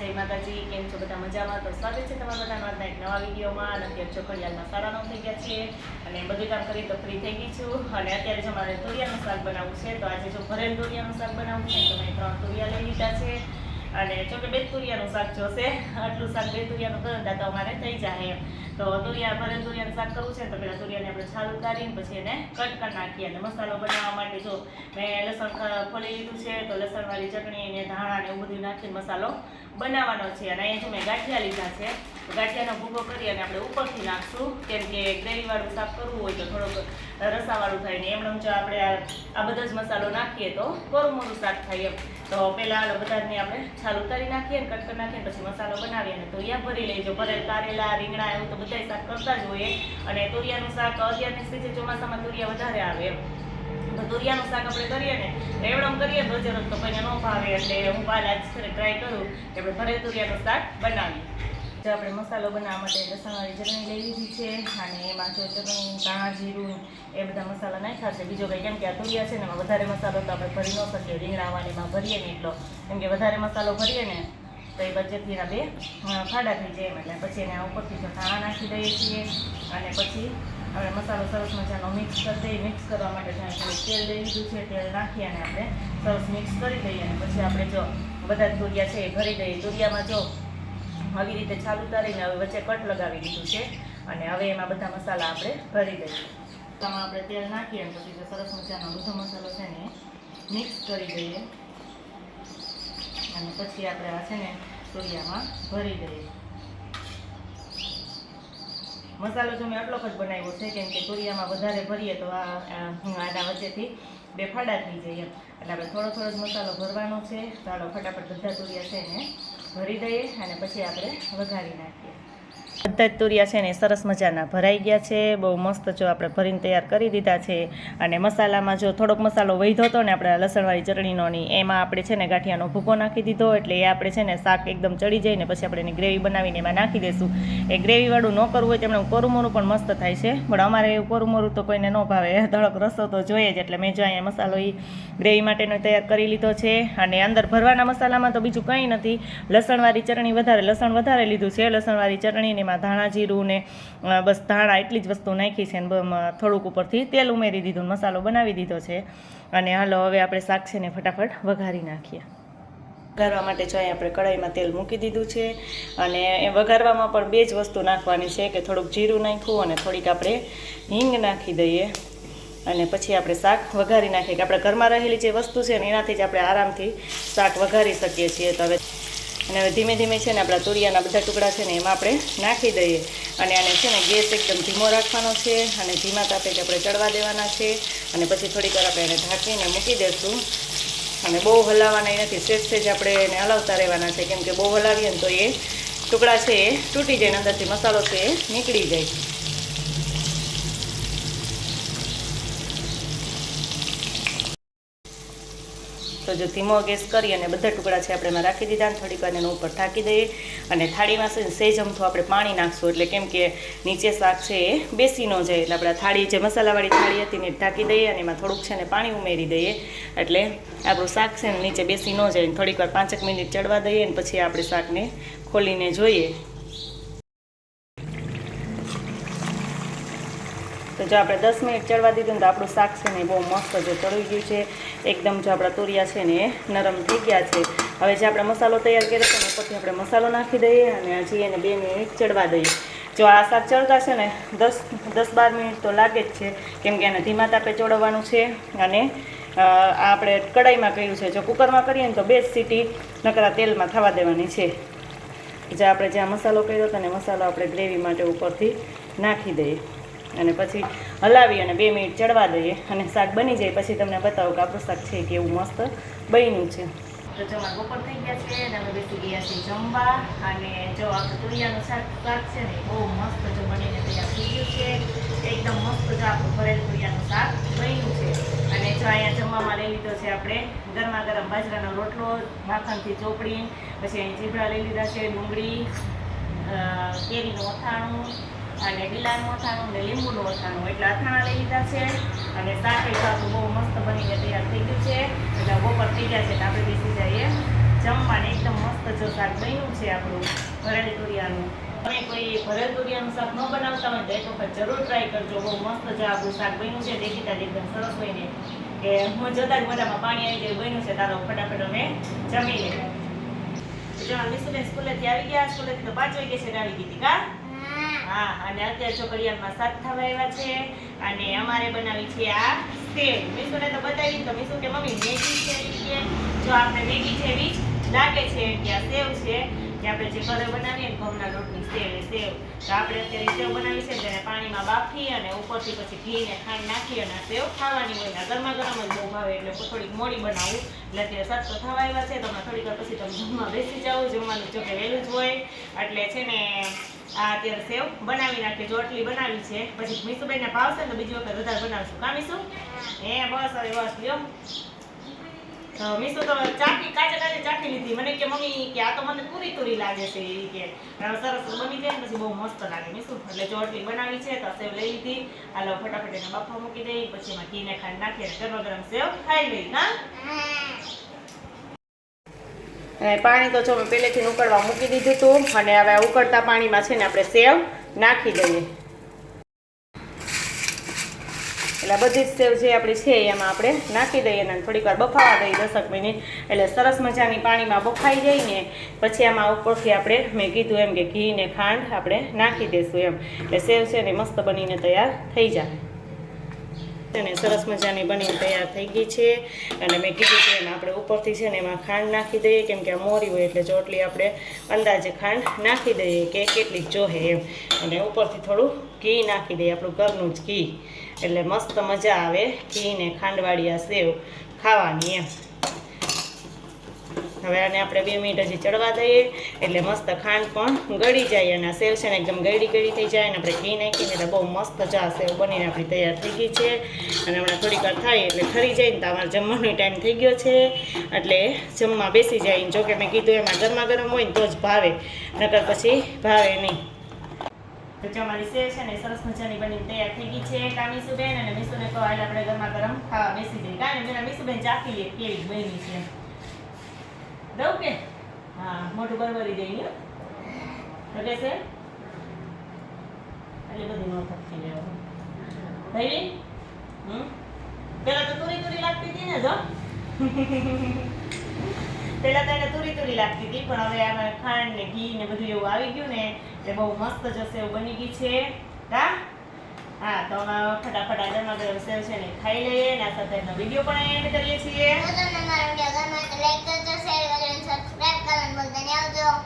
જય માતાજી, કેમ છો? બધા મજામાં? તો સ્વાગત છે તમારા બધાનો આજના એક નવા વિડીયોમાં. અને અત્યારે ચોખડિયાલમાં સાડા નવ થઈ ગયા છે. અને બધું કામ કરી તો ફ્રી થઈ ગઈ છું. અને અત્યારે જો મારે તુરિયાનું શાક બનાવવું છે. તો આજે જો ભરેલ તુરિયાનું શાક બનાવવું છે, તો મેં ત્રણ તુરિયા લઈ લીધા છે. અને જો કે બે તુરિયાનું શાક જોશે આટલું શાક બે તુરિયાનું કરતા તો અમારે થઈ જાય એમ. તો તુરિયા ભરેલ તુરિયાનું શાક કરવું છે તો પહેલાં તુરિયાને આપણે છાલ ઉતારીને પછી એને કટ કરી નાખીએ. અને મસાલો બનાવવા માટે જો મેં લસણ ફોલી લીધું છે, તો લસણવાળી ચટણી ને ધાણા ને એવું બધું નાખીને મસાલો બનાવવાનો છે. અને અહીંયા જો મેં ગાંઠિયા લીધા છે ગાંઠિયાનો ભૂગો કરી અને આપણે ઉપરથી નાખશું. કેમ કે ગ્રેવીવાળું શાક કરવું હોય તો થોડોક રસાવાળું થાય ને એમણે જો આપણે આ બધા જ મસાલો નાખીએ તો કોરમોરું શાક થાય એમ. તો પહેલાં બધાની આપણે છાલ ઉતારી નાખીએ કટ કરી નાખીએ પછી મસાલો બનાવીએ અને તોરિયા ભરી લેજો. ભરેલ કારેલા, રીંગણા એવું તો બધાય શાક કરતા જ હોઈએ. અને તોરિયાનું શાક અત્યારની સ્થિતિ ચોમાસામાં તોરિયા વધારે આવે એમ. તો તુરિયાનું શાક આપણે કરીએ ને, રેવડમ કરીએ જરૂર તો કોઈને ન ભાવે એટલે હું આજ ટ્રાય કરું કે આપણે ભરેલ તુરિયાનું શાક બનાવીએ. જો આપણે મસાલો બનાવવા માટે લસણવાળી ચટણી લઈ લીધી છે અને એમાં જો ચટણી ધાણા જીરું એ બધા મસાલા નાખ્યા છે. બીજો કંઈ કેમ કે આ તુરિયા છે ને એમાં વધારે મસાલો તો આપણે ભરી ન શકીએ. રીંગણામાં એમાં ભરીએ ને એટલો. કેમ કે વધારે મસાલો ભરીએ ને તો એ બચેથી બે અ, ફાડા થઈ જાય એટલે પછી એના ઉપરથી ધાણા નાખી દઈએ છીએ અને પછી આપણે મસાલો સરસ મજાનો મિક્સ કરી દઈએ. મિક્સ કરવા માટે જ્યાં થોડું તેલ લઈ લીધું છે. તેલ નાખી અને આપણે સરસ મિક્સ કરી દઈએ. અને પછી આપણે જો બધા તુરિયા છે એ ભરી દઈએ. તુરિયામાં જો આવી રીતે છાલ ઉતારીને હવે વચ્ચે કટ લગાવી દીધું છે અને હવે એમાં બધા મસાલા આપણે ભરી દઈએ આમાં આપણે તેલ નાખીએ પછી સરસ મજાનો બધો મસાલો છે ને મિક્સ કરી દઈએ. અને પછી આપણે આ છે ને તુરિયામાં ભરી દઈએ. મસાલો જો મેં આટલો જ બનાવ્યો છે, કેમ કે તોરિયામાં વધારે ભરીએ તો આ આના વચ્ચેથી બે ફાડા થઈ જાય એમ. એટલે આપણે થોડો થોડો જ મસાલો ભરવાનો છે. ચાલો ફટાફટ બધા તોરિયા છે ને ભરી દઈએ અને પછી આપણે વઘારી નાખીએ. બધા જ તુરિયા છે ને સરસ મજાના ભરાઈ ગયા છે. બહુ મસ્ત જો આપણે ભરીને તૈયાર કરી દીધા છે. અને મસાલામાં જો થોડોક મસાલો વધ્યો હતો ને આપણે લસણવાળી ચટણીનો ની એમાં આપણે છે ને ગાંઠિયાનો ભૂકો નાખી દીધો. એટલે એ આપણે છે ને શાક એકદમ ચડી જાય ને પછી આપણે એની ગ્રેવી બનાવીને એમાં નાખી દઈશું એ ગ્રેવીવાળું ન કરવું હોય તેમણે કોરુમોરું પણ મસ્ત થાય છે. પણ અમારે એવું કોરુમોરું તો કોઈને ન ભાવે. ધડક રસો તો જોઈએ જ. એટલે મેં જો અહીંયા મસાલો એ ગ્રેવી માટેનો તૈયાર કરી લીધો છે. અને અંદર ભરવાના મસાલામાં તો બીજું કંઈ નથી. લસણવાળી ચટણી વધારે, લસણ વધારે લીધું છે. લસણવાળી ચટણી ને એમાં ધાણા જીરું ને બસ ધાણા એટલી જ વસ્તુ નાખી છે અને થોડુંક ઉપરથી તેલ ઉમેરી દીધું મસાલો બનાવી દીધો છે. અને હાલો હવે આપણે શાક છે ને ફટાફટ વઘારી નાખીએ. વઘારવા માટે જો અહીં આપણે કઢાઈમાં તેલ મૂકી દીધું છે. અને એ વઘારવામાં પણ બે જ વસ્તુ નાખવાની છે કે થોડુંક જીરું નાખ્યું અને થોડીક આપણે હિંગ નાખી દઈએ. અને પછી આપણે શાક વઘારી નાખીએ. કે આપણે ઘરમાં રહેલી જે વસ્તુ છે ને એનાથી જ આપણે આરામથી શાક વઘારી શકીએ છીએ. તો હવે અને હવે ધીમે ધીમે છે ને આપણા તુરિયાના બધા ટુકડા છે ને એમાં આપણે નાખી દઈએ. અને આને છે ને ગેસ એકદમ ધીમો રાખવાનો છે અને ધીમા તાપે આપણે ચડવા દેવાના છે. અને પછી થોડીક આપણે એને ઢાંકીને મૂકી દઈશું અને બહુ હલાવવાના નથી સેજ સેજ આપણે એને હલાવતા રહેવાના છે. કેમ કે બહુ હલાવીએ ને તો એ ટુકડા છે એ તૂટી જાય અંદરથી મસાલો છે એ નીકળી જાય. તો જો ધીમો ગેસ કરી અને બધા ટુકડા છે આપણે એમાં રાખી દીધા અને થોડીક વાર એનો ઉપર ઢાંકી દઈએ. અને થાળીમાં છે સેજ અમથું આપણે પાણી નાખશું, એટલે કેમ કે નીચે શાક છે એ બેસી ન જાય. એટલે આપણે થાળી જે મસાલાવાળી થાળી હતી એને ઢાંકી દઈએ અને એમાં થોડુંક છે ને પાણી ઉમેરી દઈએ. એટલે આપણું શાક છે ને નીચે બેસી ન જાય થોડીક વાર પાંચેક મિનિટ ચડવા દઈએ અને પછી આપણે શાકને ખોલીને જોઈએ. જો આપણે દસ મિનિટ ચડવા દીધું ને તો આપણું શાક છે ને બહુ મસ્ત જે ચડી ગયું છે. એકદમ જો આપણા તુરિયા છે ને એ નરમ થઈ ગયા છે. હવે જે આપણે મસાલો તૈયાર કર્યો છે ને પછી આપણે મસાલો નાખી દઈએ અને હજી એને બે મિનિટ ચડવા દઈએ. જો આ શાક ચડતા છે ને દસ દસ બાર મિનિટ તો લાગે જ છે, કેમ કે એને ધીમા તાપે ચોડવાનું છે અને આપણે કઢાઈમાં કર્યું છે. જો કુકરમાં કરીએ ને તો બે સીટી નકરા તેલમાં થવા દેવાની છે. જે આપણે જ્યાં મસાલો કર્યો હતો ને મસાલો આપણે ગ્રેવી માટે ઉપરથી નાખી દઈએ. અને પછી હલાવી અને બે મિનિટ ચડવા દઈએ. અને શાક બની જાય પછી તમને બતાવું કે આપણું શાક છે કે કેવું મસ્ત બન્યું છે. તો જો અમારે બપોર થઈ ગયા છે અને અમે બેસી ગયા છીએ જમવા. અને જો આપણું તુરિયાનું શાક શાક છે ને બહુ મસ્ત જો બનીને તૈયાર થઈ ગયું છે. એકદમ મસ્ત જો આપણું ભરેલ તુરિયાનું શાક બન્યું છે. અને જો અહીંયા જમવામાં લઈ લીધો છે આપણે ગરમા ગરમ બાજરાનો રોટલો, માખણથી ચોપડી, પછી અહીં જીભડા લઈ લીધા છે ડુંગળી કેરીનું અથાણું અને ગીલાનું અથાણું ને લીંબુનું અથાણું એટલે અથાણા લઈ લીધા છે અને શાક એ શાક બહુ મસ્ત બનીને તૈયાર થઈ ગયું છે. એટલે બપોર થઈ ગયા છે તો આપણે બેસી જઈએ જમવાને એકદમ મસ્ત જો શાક બન્યું છે આપણું ભરેલ તુરિયાનું. તમે કોઈ ભરેલ તુરિયાનું શાક ન બનાવતા હોય તો એક વખત જરૂર ટ્રાય કરજો. બહુ મસ્ત જો આપણું શાક બન્યું છે. દેખીતા એકદમ સરસ હોય ને કે હું જોતા જ મોઢામાં પાણી આવી ગયું બન્યું છે. તારો ફટાફટ અમે જમી લઈએ. જો મિસુને સ્કૂલેથી આવી ગયા. સ્કૂલેથી તો પાંચ વાગે છે આવી ગઈ હતી કા? હા, અને અત્યારે છોકરીયામાં શાક થવા આવ્યા છે અને અમારે બનાવી છે આ સેવ. મીસુને તો બતાવી તો મીસુ કે, મમ્મી, મેગી છે? કે, જો આપણે મેગી જેવી જ લાગે છે કે આ સેવ છે, કે આપણે જે ઘરે બનાવીએ ને ઘઉંના લોટની સેવ સેવ. તો આપણે અત્યારે સેવ બનાવી છે તેને પાણીમાં બાફી અને ઉપરથી પછી ઘી ને ખાંડ નાખી અને સેવ ખાવાની હોય ને ગરમા ગરમ જ બહુ ભાવે, એટલે થોડીક મોડી બનાવું. એટલે અત્યારે સાત થવા આવ્યા છે, તો થોડીક પછી તમે જમવા બેસી જાઓ, જમવાનું જો કે વહેલું જ હોય. એટલે છે ને આ અત્યારે સેવ બનાવી નાખીએ જો આટલી બનાવી છે. પછી મીસુબેનને ભાવશે તો બીજી વખત વધારે બનાવશું. કા મીસુ? હે, બસ હવે, બસ, લ્યો. તો મીસુ તો ચાખી, કાચે કાચે ચાખી લીધી. મને કે, મમ્મી, કે આ તો મને પૂરી પૂરી લાગે છે. એ કે સરસ બની જાય પછી બહુ મસ્ત લાગે મીસુ. એટલે જો આટલી બનાવી છે, તો સેવ લઈ લીધી. હાલો ફટાફટ એને બાફા મૂકી દઈ. પછી એમાં ઘી ને ખાંડ નાખીએ ગરમ ગરમ સેવ ખાઈ લઈ. હા. અને પાણી તો જો મેં પહેલેથી ઉકળવા મૂકી દીધું હતું અને હવે ઉકળતા પાણીમાં છે ને આપણે સેવ નાખી દઈએ. એટલે બધી જ સેવ જે આપણી છે એમાં આપણે નાખી દઈએ અને થોડીક વાર બફાવા દઈએ દસક મિનિટ. એટલે સરસ મજાની પાણીમાં બફાઈ જાય ને પછી આમાં ઉપરથી આપણે મેં કીધું એમ કે ઘી ને ખાંડ આપણે નાખી દઈશું એમ. એટલે સેવ છે ને મસ્ત બનીને તૈયાર થઈ જાય. અને સરસ મજાની બની તૈયાર થઈ ગઈ છે. અને મેં કીધું કે એમાં આપણે ઉપરથી છે ને એમાં ખાંડ નાખી દઈએ, કેમ કે આ મોરી હોય એટલે ચોટલી આપણે અંદાજે ખાંડ નાખી દઈએ કે કેટલી જોહે એમ. અને ઉપરથી થોડું ઘી નાખી દઈએ, આપણું ઘરનું જ ઘી. એટલે મસ્ત મજા આવે ઘી ને ખાંડવાળી આ સેવ ખાવાની એમ. હવે આને આપણે બે મિનિટ હજી ચડવા દઈએ. એટલે મસ્ત ખાંડ પણ ગળી જાય અને સેવ છે ને એકદમ ગળી ગળી થઈ જાય અને આપણે ઘી નાખીને એટલે બહુ મસ્ત ચા સેવ બનીને આપણી તૈયાર થઈ ગઈ છે. અને હમણાં થોડીક વાર થાય એટલે ફરી જાય ને તો અમારે જમવાનો ટાઈમ થઈ ગયો છે. એટલે જમવા બેસી જાય જો કે મેં કીધું એમાં ગરમા ગરમ હોય ને તો જ ભાવે. નકર પછી ભાવે નહીં. તો અમારી સેવ છે ને સરસ મજાની બની તૈયાર થઈ ગઈ છે. કામીસુબેન અને મીસુને તો એટલે આપણે ગરમા ગરમ ખાવા બેસી જઈએ કારણ કે મીસુબેન ચાખી લે, કેવી બની છે. દઉં કે? હા મોટું બરબરી જઈ લગે છે એટલે બધી નો થકી લેવાનું થઈ હમ? પેલા તો તુરી તુરી લાગતી હતી ને, જો. પેલા તો એને તુરી તુરી લાગતી હતી, પણ હવે આમાં ખાંડ ને ઘી ને બધું એવું આવી ગયું ને, એટલે બહુ મસ્ત જશે એવું બની ગઈ છે. હા? હા, તો અમે ફટાફટ આ ગરમા સેવ છે ને, ખાઈ લઈએ ને આ સાથે વીડિયો પણ એન્ડ કરીએ છીએ. bolta ne?